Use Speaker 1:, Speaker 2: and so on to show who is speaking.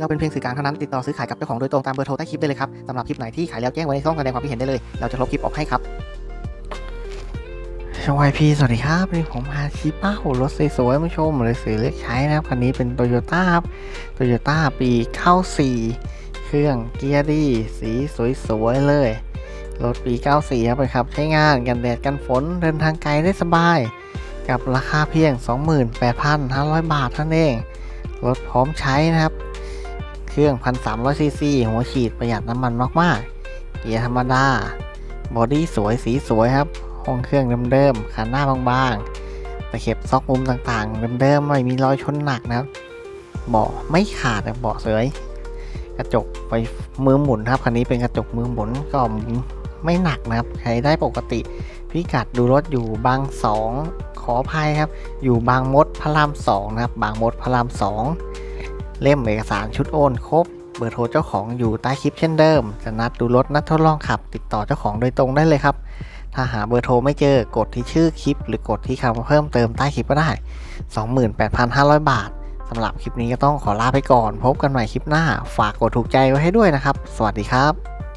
Speaker 1: เราเป็นเพียงสื่อกลางเท่านั้นติดต่อซื้อขายกับเจ้าของโดยตรงตามเบอร์โทรใต้คลิปได้เลยครับสำหรับคลิปไหนที่ขายแล้วแจ้งไว้ในช่องแสดงความคิดเห็นได้เลย เราจะลบคลิปออกให้ครับสวัสดีสวัสดีครับนนี้ผมพาชิป้ารถสวยๆมาชมเลยสีเลือกใช้นะครับคันนี้เป็นโตโยต้าโตโยต้าปี94เครื่องเกียร์ดี สีสวยๆเลย รถปี 94 ครับไปครับ ใช้งานกันแดดกันฝนเดินทางไกลได้สบาย กับราคาเพียง 28,500 บาทเท่านั้นเอง รถพร้อมใช้นะครับ เครื่อง 1,300ซีซีหัวฉีดประหยัดน้ำมันมากๆ เกียร์ธรรมดา บอดี้สวยสีสวยครับ ห้องเครื่องเดิมๆคันหน้าบางๆตะเข็บซอกมุมต่างๆเดิมๆไม่มีรอยชนหนักนะครับเบาะไม่ขาดเบาะสวย กระจกไปมือหมุนครับคันนี้เป็นกระจกมือหมุนก็ไม่หนักนะครับใช้ได้ปกติพิกัดดูรถอยู่บางสองขออภัยครับ อยู่บางมดพระรามสองนะครับ บางมดพระรามสอง เล่มเอกสารชุดโอนครบ เบอร์โทรเจ้าของอยู่ใต้คลิปเช่นเดิม จะนัดดูรถนัดทดลองขับ ติดต่อเจ้าของโดยตรงได้เลยครับ ถ้าหาเบอร์โทรไม่เจอกดที่ชื่อคลิป หรือกดที่คำเพิ่มเติมใต้คลิปก็ได้ 28,500 บาทสำหรับคลิปนี้ก็ต้องขอลาไปก่อน พบกันใหม่คลิปหน้า ฝากกดถูกใจไว้ให้ด้วยนะครับ สวัสดีครับ